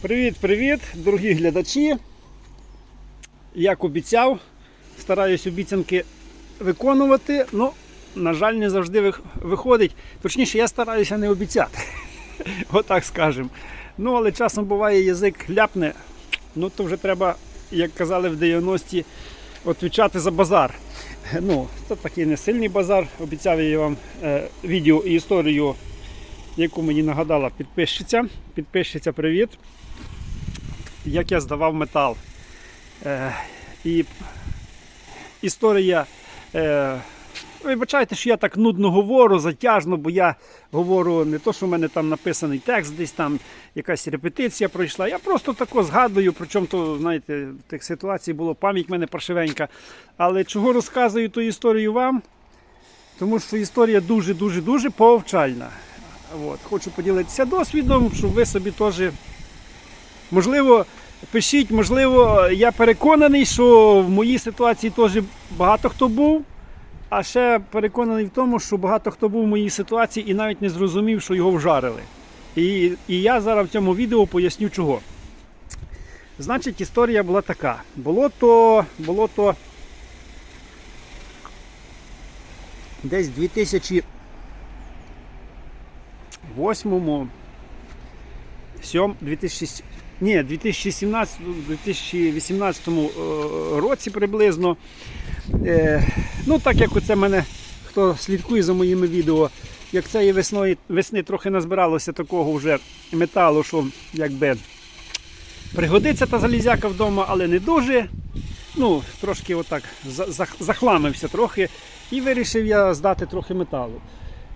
Привіт-привіт, дорогі глядачі. Як обіцяв, стараюсь обіцянки виконувати. Ну, на жаль, не завжди виходить. Точніше, я стараюся не обіцяти. Отак скажемо. Ну, але часом буває язик ляпне. Ну, то вже треба, як казали в 90-ті, відвічати за базар. Ну, це такий не сильний базар. Обіцяв я вам е, відео і історію, яку мені нагадала підписчиця. Підписчиця, привіт як я здавав метал. Е, і історія. Е, вибачайте, що я так нудно говорю, затяжно, бо я говорю не то, що в мене там написаний текст, десь там якась репетиція пройшла. Я просто тако згадую, причому то, знаєте, в тих ситуацій було пам'ять в мене паршивенька. Але чого розказую ту історію вам? Тому що історія дуже-дуже дуже повчальна. От. Хочу поділитися досвідом, щоб ви собі теж Можливо, пишіть, можливо, я переконаний, що в моїй ситуації теж багато хто був. А ще переконаний в тому, що багато хто був в моїй ситуації і навіть не зрозумів, що його вжарили. І, і я зараз в цьому відео поясню чого. Значить, історія була така. Було то, було то десь 2008 7, 2000, ні, 2017-2018 році приблизно. Е, ну, так як оце мене, хто слідкує за моїми відео, як цієї весною, весни трохи назбиралося такого вже металу, що якби пригодиться та залізяка вдома, але не дуже. Ну, трошки отак за- за- захламився трохи і вирішив я здати трохи металу.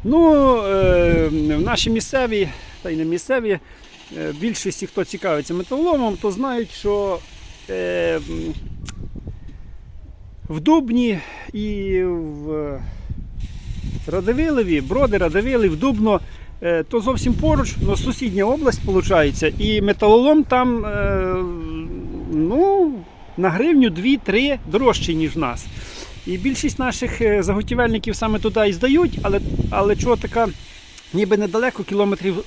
Ну, е, наші місцеві, та й не місцеві, е, більшості, хто цікавиться металоломом, то знають, що е, в Дубні і в Радивилові, Броди, в Дубно, е, то зовсім поруч, але сусідня область виходить, і металолом там е, ну, на гривню 2-3 дорожче, ніж в нас. І більшість наших е, заготівельників саме туди і здають, але, але чого така ніби недалеко, кілометрів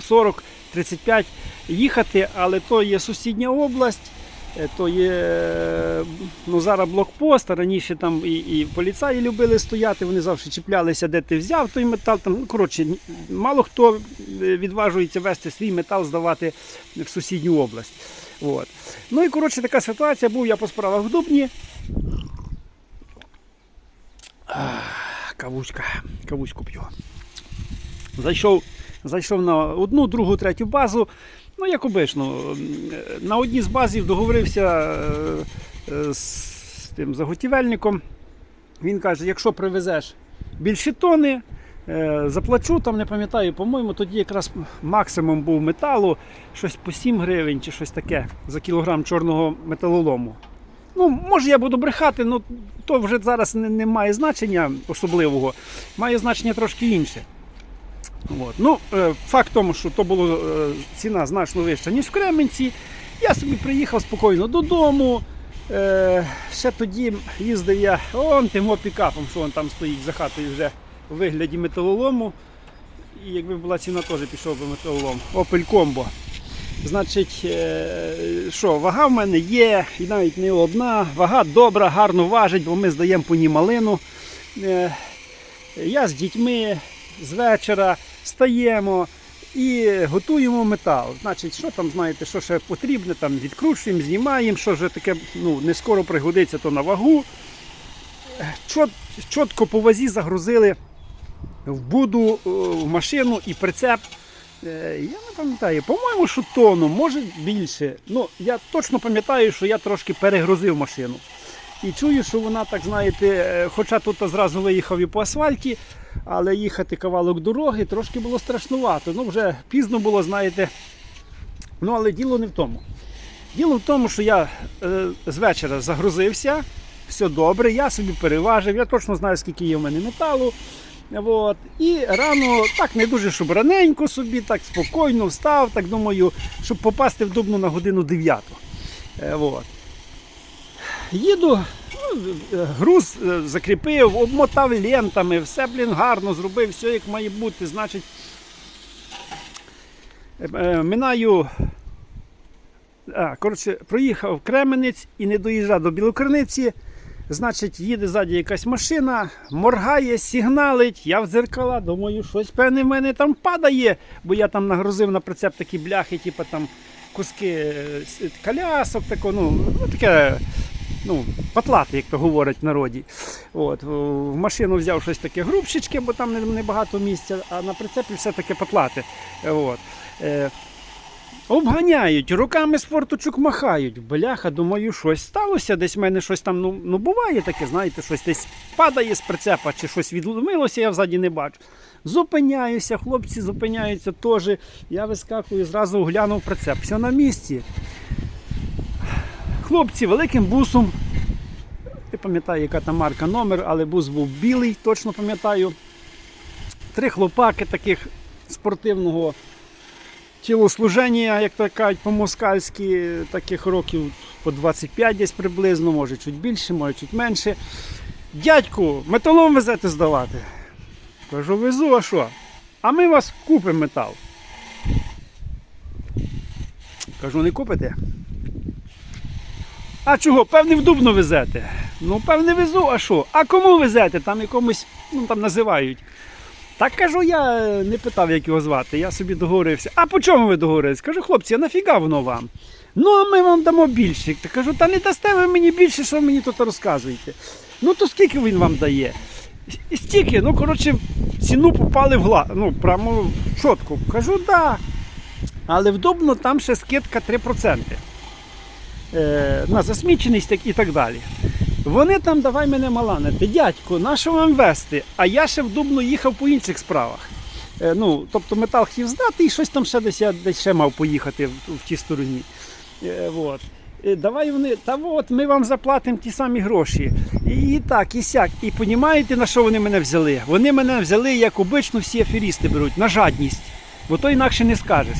40-35 їхати, але то є сусідня область, е, то є е, ну, зараз блокпост, раніше там і, і поліцаї любили стояти, вони завжди чіплялися, де ти взяв той метал. Там, ну, коротше, мало хто е, відважується вести свій метал, здавати в сусідню область. От. Ну і коротше така ситуація. Був я по справах в Дубні. Кавучка, кавучку п'ю. Зайшов, зайшов на одну, другу, третю базу. Ну, як обично, на одній з базів договорився е, е, з тим заготівельником. Він каже, якщо привезеш більші тони, е, заплачу, там не пам'ятаю, по-моєму, тоді якраз максимум був металу, щось по 7 гривень чи щось таке за кілограм чорного металолому. Ну, може я буду брехати, ну то вже зараз не, не має значення особливого, має значення трошки інше. От. Ну, е, факт в тому, що то була е, ціна значно вища, ніж в Кременці. Я собі приїхав спокійно додому. Е, ще тоді їздив я он тим о, пікапом, що він там стоїть за хатою вже у вигляді металолому. І якби була ціна, теж пішов би металолом. Opel Combo. Значить, е, що, вага в мене є, і навіть не одна. Вага добра, гарно важить, бо ми здаємо по ній малину. Я з дітьми з вечора стаємо і готуємо метал. Значить, що там, знаєте, що ще потрібне, там відкручуємо, знімаємо, що вже таке ну, не скоро пригодиться, то на вагу. Чот, чітко по вазі загрузили в буду, е, в машину і прицеп. Е, Я не пам'ятаю, по-моєму, що тонну, може більше. Ну, я точно пам'ятаю, що я трошки перегрузив машину. І чую, що вона, так знаєте, е, хоча тут зразу виїхав і по асфальті, але їхати кавалок дороги трошки було страшнувато. Ну, вже пізно було, знаєте. Ну, але діло не в тому. Діло в тому, що я е, з вечора загрузився, все добре, я собі переважив, я точно знаю, скільки є в мене металу. От. І рано, так не дуже, щоб раненько собі, так спокійно встав, так думаю, щоб попасти в Дубну на годину 9. Е, от. Їду, ну, е, груз е, закріпив, обмотав лентами, все, блін, гарно зробив, все як має бути. Значить, е, минаю А, коротше, проїхав Кременець і не доїжджав до Білокриниці. Значить, їде ззаді якась машина, моргає, сигналить. Я в дзеркала, думаю, щось певне в мене там падає, бо я там нагрузив на прицеп такі бляхи, типу там куски колясок, тако, ну, ну, таке, ну, патлати, як то говорять в народі. От, в машину взяв щось таке грубшечке, бо там небагато місця, а на прицепі все таке патлати. От. Е, Обганяють, руками з форточок махають. Бляха, думаю, щось сталося. Десь в мене щось там, ну, ну буває таке, знаєте, щось десь падає з прицепа, чи щось відломилося, я взаді не бачу. Зупиняюся, хлопці зупиняються теж. Я вискакую, зразу оглянув прицеп. Все на місці. Хлопці великим бусом. Не пам'ятаю, яка там марка номер, але бус був білий, точно пам'ятаю. Три хлопаки таких спортивного тілослуження, як то кажуть, по-москальськи, таких років по 25 десь приблизно, може чуть більше, може чуть менше. Дядьку, металом везете здавати. Кажу, везу, а що? А ми вас купимо метал. Кажу, не купите? А чого? Певне в Дубно везете. Ну, певне везу, а що? А кому везете? Там якомусь, ну там називають. Так кажу, я е, не питав, як його звати. Я собі договорився. А по чому ви договорились? Кажу, хлопці, а нафіга воно вам? Ну, а ми вам дамо більше. Та кажу, та не дасте ви мені більше, що ви мені тут розказуєте. Ну то скільки він вам дає? Стільки, ну коротше, ціну попали в гла... ну, прямо в чітку. Кажу, да. Але в Дубно там ще скидка 3%. Е, на засміченість і так далі. Вони там давай мене маланити. Дядько, на що вам вести? А я ще в Дубно їхав по інших справах. Е, ну, тобто метал хотів здати і щось там ще десь я десь ще мав поїхати в, в тій стороні. Е, вот. Е, Давай вони, та от ми вам заплатимо ті самі гроші. І, так, і сяк. І понімаєте, на що вони мене взяли? Вони мене взяли, як обично всі аферісти беруть, на жадність. Бо то інакше не скажеш.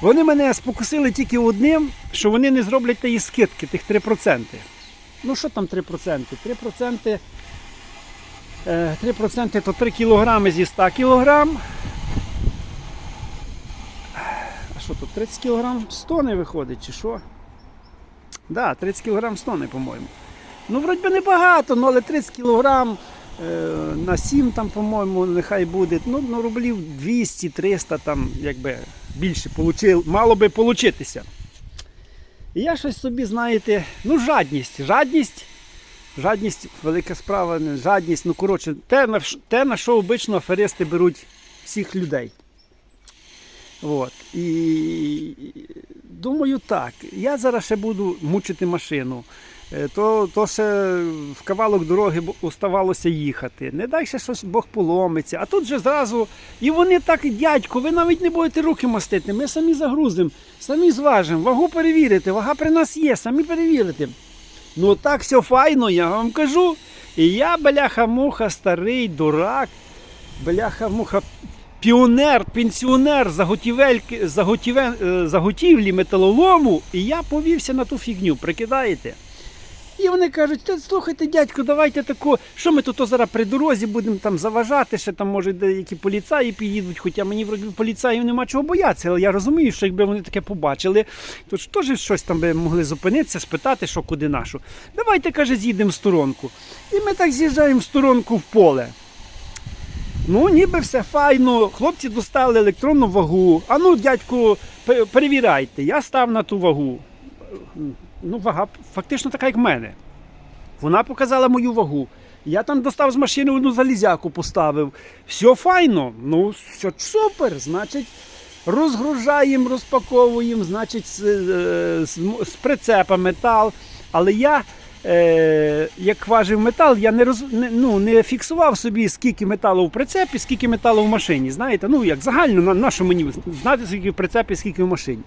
Вони мене спокусили тільки одним, що вони не зроблять тієї скидки, тих 3%. Ну що там 3%? 3%, е, 3% то 3 кг зі 100 кг. А що тут 30 кг 100 не виходить, чи що? Да, 30 кг 100 не, по-моєму. Ну, вроді би небагато, ну, але 30 кг е, на 7 там, по-моєму, нехай буде. Ну, ну рублів 200-300 там, якби більше мало би получитися. І я щось собі, знаєте, ну жадність. Жадність, жадність, велика справа, жадність, ну коротше, те, на, те, на що обично аферисти беруть всіх людей. От. І думаю так, я зараз ще буду мучити машину. Е, То, то ще в кавалок дороги оставалося їхати. Не дай ще щось Бог поломиться. А тут же зразу. І вони так, дядько, ви навіть не будете руки мастити. Ми самі загрузимо, самі зважимо, вагу перевірити, вага при нас є, самі перевірити. Ну так все файно, я вам кажу. І я, бляха-муха, старий дурак, бляха-муха, піонер, пенсіонер заготівельки, заготіве, е, заготівлі металолому, і я повівся на ту фігню, прикидаєте? І вони кажуть, «Та слухайте, дядько, давайте тако, що ми тут зараз при дорозі будемо там заважати, ще там може деякі поліцаї під'їдуть, хоча мені вроді поліцаїв нема чого боятися, але я розумію, що якби вони таке побачили, то ж теж щось там би могли зупинитися, спитати, що куди нашу. Давайте, каже, з'їдемо в сторонку. І ми так з'їжджаємо в сторонку в поле. Ну, ніби все файно. Хлопці достали електронну вагу. А ну, дядьку, перевіряйте. Я став на ту вагу. Ну, вага фактично така, як в мене. Вона показала мою вагу. Я там достав з машини одну залізяку поставив. Все файно. Ну, все супер. Значить, розгружаємо, розпаковуємо, значить, з, е, з, з прицепа метал. Але я, е, як важив метал, я не, роз, не, ну, не фіксував собі, скільки металу в прицепі, скільки металу в машині. Знаєте, ну як загально, на, на що мені знати, скільки в прицепі, скільки в машині.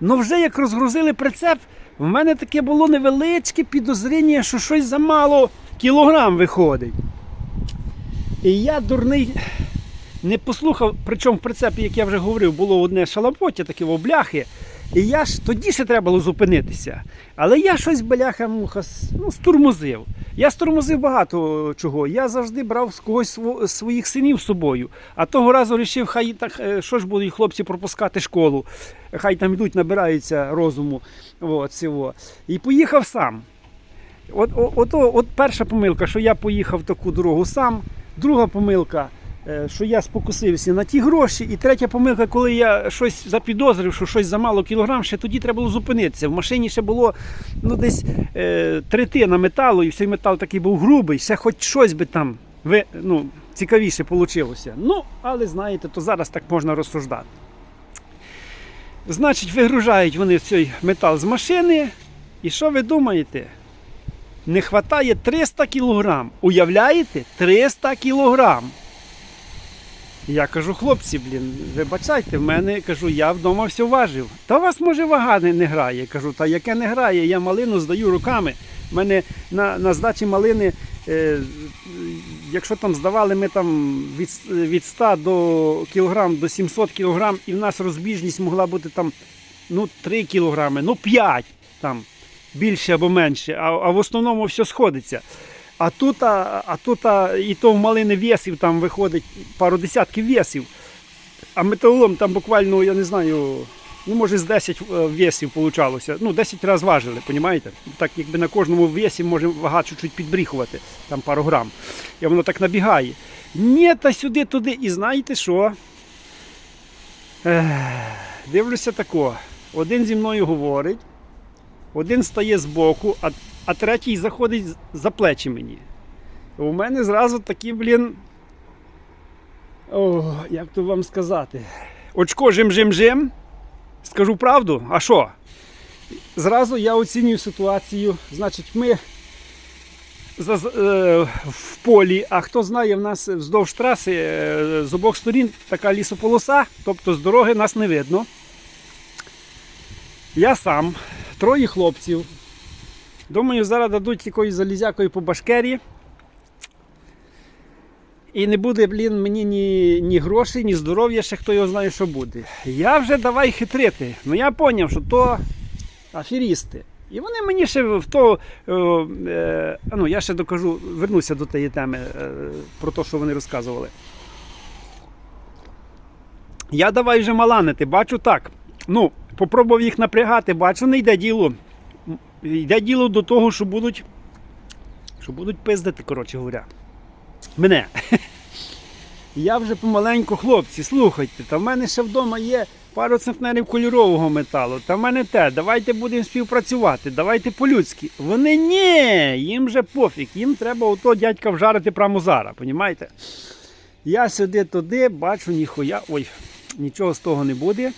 Ну вже як розгрузили прицеп, в мене таке було невеличке підозріння, що щось замало кілограм виходить. І я дурний не послухав, причому в прицепі, як я вже говорив, було одне шалапоття, таке в бляхи. І я ж тоді ще треба було зупинитися. Але я щось бляха муха ну, стурмозив. Я стурмозив багато чого. Я завжди брав з когось сво- своїх синів з собою. А того разу вирішив, хай так, е, що ж будуть хлопці пропускати школу. Хай там йдуть, набираються розуму. От, цього. І поїхав сам. От, о- ото, от перша помилка, що я поїхав таку дорогу сам. Друга помилка, що я спокусився на ті гроші. І третя помилка, коли я щось запідозрив, що щось замало кілограм, ще тоді треба було зупинитися. В машині ще було ну, десь е, третина металу, і цей метал такий був грубий, ще хоч щось би там ви, ну, цікавіше вийшло. Ну, але знаєте, то зараз так можна розсуждати. Значить, вигружають вони цей метал з машини. І що ви думаєте? Не вистачає 300 кілограм. Уявляєте? 300 кілограм. Я кажу, хлопці, блін, вибачайте, в мене кажу, я вдома все важив. Та у вас може вага не, не грає. Кажу, та яке не грає, я малину здаю руками. У мене на, на здачі малини, е, якщо там здавали ми там від, від 100 до кілограм до 700 кілограм, і в нас розбіжність могла бути там ну, 3 кілограми, ну 5 там більше або менше, а, а в основному все сходиться. А тут, а, тут і то в малини весів там виходить пару десятків весів. А металолом там буквально, я не знаю, ну може з 10 е, весів получалося. Ну, 10 разів важили, розумієте? Так якби на кожному весі може вага чуть-чуть підбріхувати, там пару грам. І воно так набігає. Ні, та сюди, туди. І знаєте що? Ех, дивлюся тако. Один зі мною говорить, один стає збоку, а, а третій заходить за плечі мені. У мене зразу такі, блін. О, як то вам сказати? Очко жим-жим-жим. Скажу правду, а що? Зразу я оцінюю ситуацію. Значить, ми за- е, в полі, а хто знає, в нас вздовж траси е, з обох сторін така лісополоса, тобто з дороги нас не видно. Я сам, троє хлопців. Думаю, зараз дадуть якоїсь залізякої по башкері. І не буде, блін, мені ні, ні грошей, ні здоров'я, ще хто його знає, що буде. Я вже давай хитрити. Ну я зрозумів, що то аферісти. І вони мені ще в то. Е, е, ну, я ще докажу, вернуся до тієї теми е, про те, що вони розказували. Я давай вже маланити, бачу так. Ну, попробував їх напрягати, бачу, не йде діло. Йде діло до того, що будуть, що будуть пиздити, коротше говоря. Мене. Я вже помаленьку, хлопці, слухайте, та в мене ще вдома є пару центнерів кольорового металу. Та в мене те, давайте будемо співпрацювати, давайте по-людськи. Вони ні, їм же пофіг, їм треба ото дядька вжарити прямо зараз, понімаєте? Я сюди туди, бачу, ніхуя. Ой, нічого з того не буде.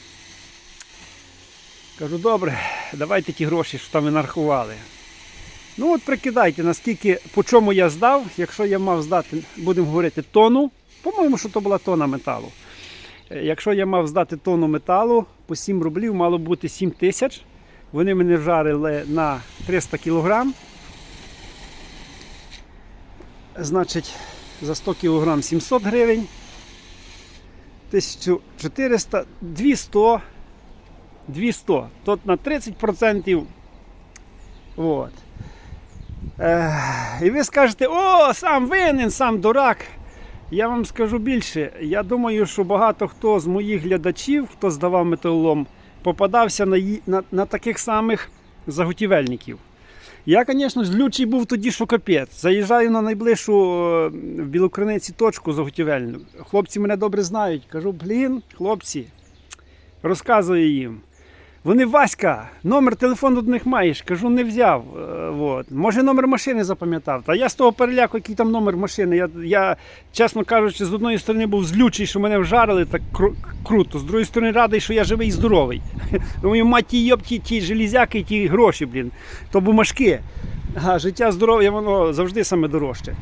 Кажу, добре, давайте ті гроші, що там ви нарахували. Ну от прикидайте, наскільки, по чому я здав, якщо я мав здати, будемо говорити, тону. По-моєму, що то була тона металу. Е, Якщо я мав здати тонну металу по 7 рублів, мало бути 7 тисяч. Вони мене вжарили на 300 кілограм. Значить, за 100 кілограм 700 гривень. 1400, 200, 200. Тут на 30%. От. І ви скажете, о, сам винен, сам дурак. Я вам скажу більше. Я думаю, що багато хто з моїх глядачів, хто здавав металолом, попадався на, на, на таких самих заготівельників. Я, звісно, злючий був тоді, що капець. Заїжджаю на найближчу е, в Білокриниці точку заготівельну. Хлопці мене добре знають. Кажу, блін, хлопці, розказую їм. Вони Васька, номер телефону до них маєш. Кажу, не взяв. Е, Вот. Може номер машини запам'ятав. Та я з того переляку, який там номер машини. Я, я, чесно кажучи, з одної сторони був злючий, що мене вжарили так кру- круто. З другої сторони, радий, що я живий і здоровий. Думаю, мать ті йоб, ті, железяки, ті гроші, блін. То бумажки. А життя здоров'я, воно завжди саме дорожче.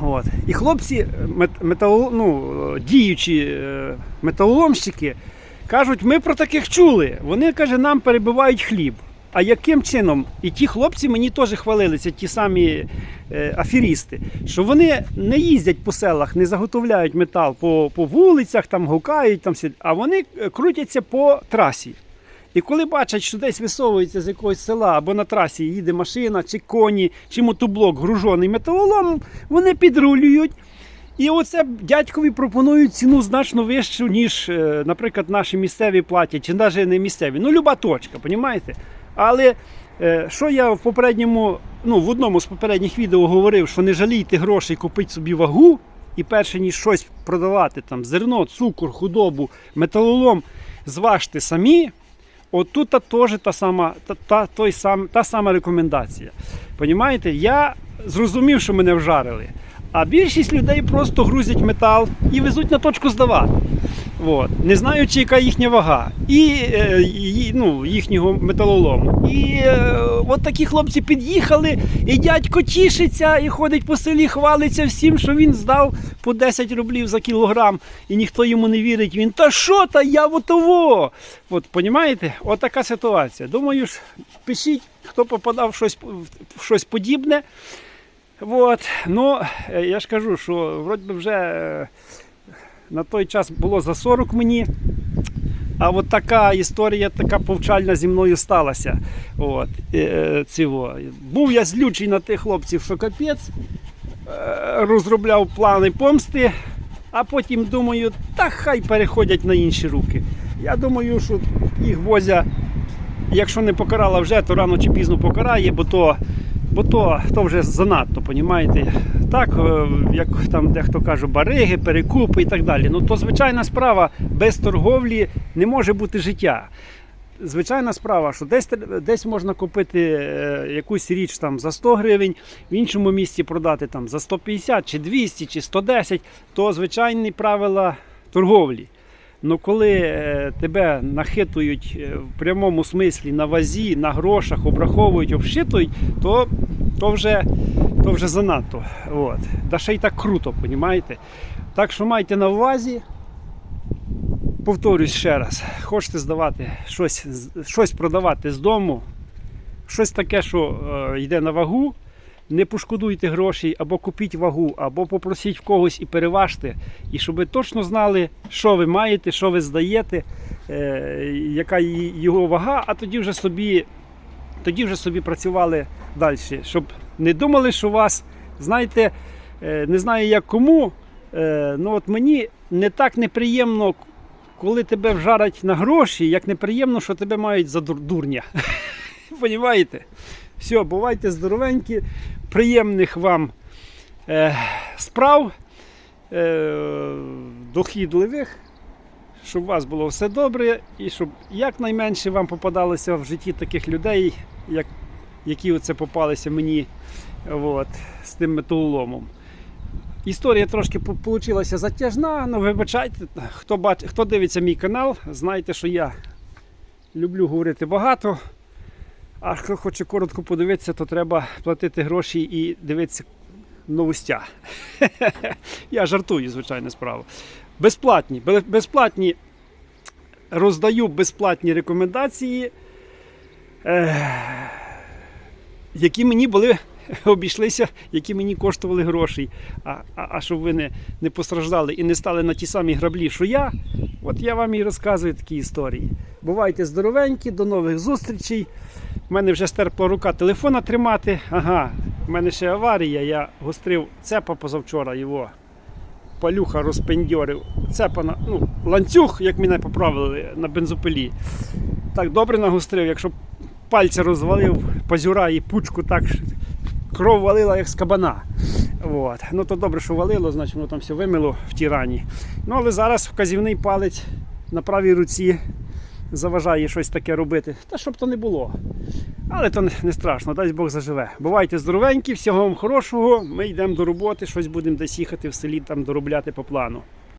От. І хлопці, мет, метало, ну, діючі е, металоломщики, кажуть, ми про таких чули. Вони каже, нам перебивають хліб. А яким чином? І ті хлопці мені теж хвалилися, ті самі е, аферісти, що вони не їздять по селах, не заготовляють метал по, по вулицях, там гукають, там, всі, а вони е, крутяться по трасі. І коли бачать, що десь висовується з якогось села або на трасі їде машина, чи коні, чи мотоблок гружений металоломом, вони підрулюють. І оце дядькові пропонують ціну значно вищу, ніж, е, наприклад, наші місцеві платять, чи навіть не місцеві. Ну, люба точка, понімаєте? Але е, що я в попередньому, ну, в одному з попередніх відео говорив, що не жалійте грошей, купити собі вагу, і перше ніж щось продавати, там зерно, цукор, худобу, металолом, зважте самі. От тут та теж та сама, та, та, той сам, та сама рекомендація. Понімаєте, я зрозумів, що мене вжарили. А більшість людей просто грузять метал і везуть на точку здавати. От. Не знаючи, яка їхня вага, і, е, і, ну, їхнього металолому. І е, от такі хлопці під'їхали, і дядько тішиться, і ходить по селі, хвалиться всім, що він здав по 10 рублів за кілограм, і ніхто йому не вірить. Він та що та я отово. От, понімаєте? От така ситуація. Думаю, пишіть, хто попадав в щось, в щось подібне. От. Ну, е, я ж кажу, що вроді вже е, на той час було за 40 мені. А от така історія, така повчальна зі мною сталася. От, е, цього. Був я злючий на тих хлопців, що капець, е, розробляв плани помсти, а потім думаю, та хай переходять на інші руки. Я думаю, що їх возя, якщо не покарала вже, то рано чи пізно покарає, бо то бо то, то вже занадто, понімаєте? Так, е, як там дехто каже, бариги, перекупи і так далі. Ну то звичайна справа без торговлі не може бути життя. Звичайна справа, що десь, десь можна купити е, якусь річ там за 100 гривень, в іншому місці продати там за 150 чи 200 чи 110, то звичайні правила торговлі. Ну коли е, тебе нахитують е, в прямому смислі на вазі, на грошах, обраховують, обшитують, то, то, вже, то вже занадто. От. Да ще й так круто, понімаєте? Так що майте на увазі. Повторюсь ще раз, хочете здавати щось, щось продавати з дому, щось таке, що е, йде на вагу, не пошкодуйте грошей, або купіть вагу, або попросіть в когось і переважте, і щоб ви точно знали, що ви маєте, що ви здаєте, е, яка його вага, а тоді вже собі, тоді вже собі працювали далі. Щоб не думали, що вас, знаєте, е, не знаю як кому, е, ну от мені не так неприємно, коли тебе вжарять на гроші, як неприємно, що тебе мають за дурня. Понімаєте? Все, бувайте здоровенькі, приємних вам е, справ, е, дохідливих, щоб у вас було все добре і щоб якнайменше вам попадалося в житті таких людей, як, які оце попалися мені от, з тим металоломом. Історія трошки вийшла затяжна, ну вибачайте, хто, бач, хто дивиться мій канал, знайте, що я люблю говорити багато. А хто хоче коротко подивитися, то треба платити гроші і дивитися новостя. Я жартую, звичайно, справа. Безплатні, безплатні роздаю безплатні рекомендації, е, які мені були обійшлися, які мені коштували грошей. А, а, а щоб ви не, не постраждали і не стали на ті самі граблі, що я, от я вам і розказую такі історії. Бувайте здоровенькі, до нових зустрічей. У мене вже стерпла рука телефона тримати. Ага, в мене ще аварія. Я гострив цепа позавчора його. Палюха розпендьорив. Цепа на ну, ланцюг, як мене поправили на бензопилі. Так добре нагострив, якщо пальця розвалив, пазюра і пучку так кров валила, як з кабана. От. Ну то добре, що валило, значить воно там все вимило в тій рані. Ну але зараз вказівний палець на правій руці заважає щось таке робити. Та щоб то не було. Але то не, страшно, дай Бог заживе. Бувайте здоровенькі, всього вам хорошого. Ми йдемо до роботи, щось будемо десь їхати в селі там доробляти по плану.